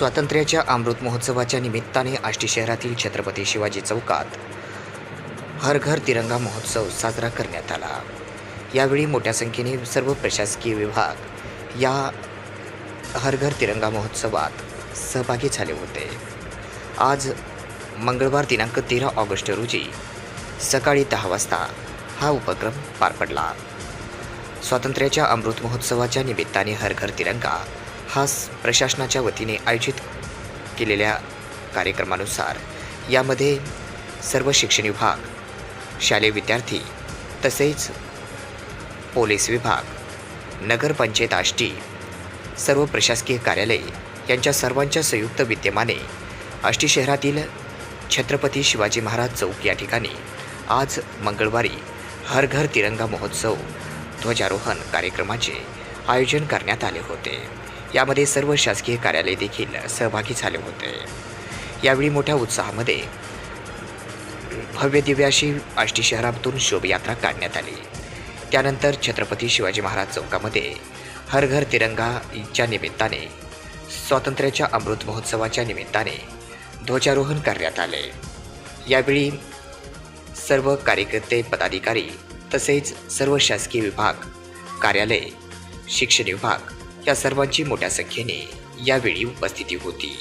स्वातंत्र्याच्या अमृत महोत्सवाच्या निमित्ताने आष्टी शहरातील छत्रपती शिवाजी चौकात हर घर तिरंगा महोत्सव साजरा करण्यात आला. यावेळी मोठ्या संख्येने सर्व प्रशासकीय विभाग या हर घर तिरंगा महोत्सवात सहभागी झाले होते. आज मंगळवार दिनांक तेरा ऑगस्ट रोजी सकाळी दहा वाजता हा उपक्रम पार पडला. स्वातंत्र्याच्या अमृत महोत्सवाच्या निमित्ताने हर घर तिरंगा हा प्रशासनाच्या वतीने आयोजित केलेल्या कार्यक्रमानुसार यामध्ये सर्व शिक्षण विभाग शालेय विद्यार्थी तसेच पोलीस विभाग नगरपंचायत आष्टी सर्व प्रशासकीय कार्यालय यांच्या सर्वांच्या संयुक्त विद्यमाने आष्टी शहरातील छत्रपती शिवाजी महाराज चौक या ठिकाणी आज मंगळवारी हर घर तिरंगा महोत्सव ध्वजारोहण कार्यक्रमाचे आयोजन करण्यात आले होते. यामध्ये सर्व शासकीय कार्यालय देखील सहभागी झाले होते. यावेळी मोठ्या उत्साहामध्ये भव्य दिव्याशी आष्टी शहरातून शोभायात्रा काढण्यात आली. त्यानंतर छत्रपती शिवाजी महाराज चौकामध्ये हर घर तिरंगाच्या निमित्ताने स्वातंत्र्याच्या अमृत महोत्सवाच्या निमित्ताने ध्वजारोहण करण्यात आले. यावेळी सर्व कार्यकर्ते पदाधिकारी तसेच सर्व शासकीय विभाग कार्यालय शिक्षण विभाग या सर्वांची मोठ्या संख्येने यावेळी उपस्थिती होती.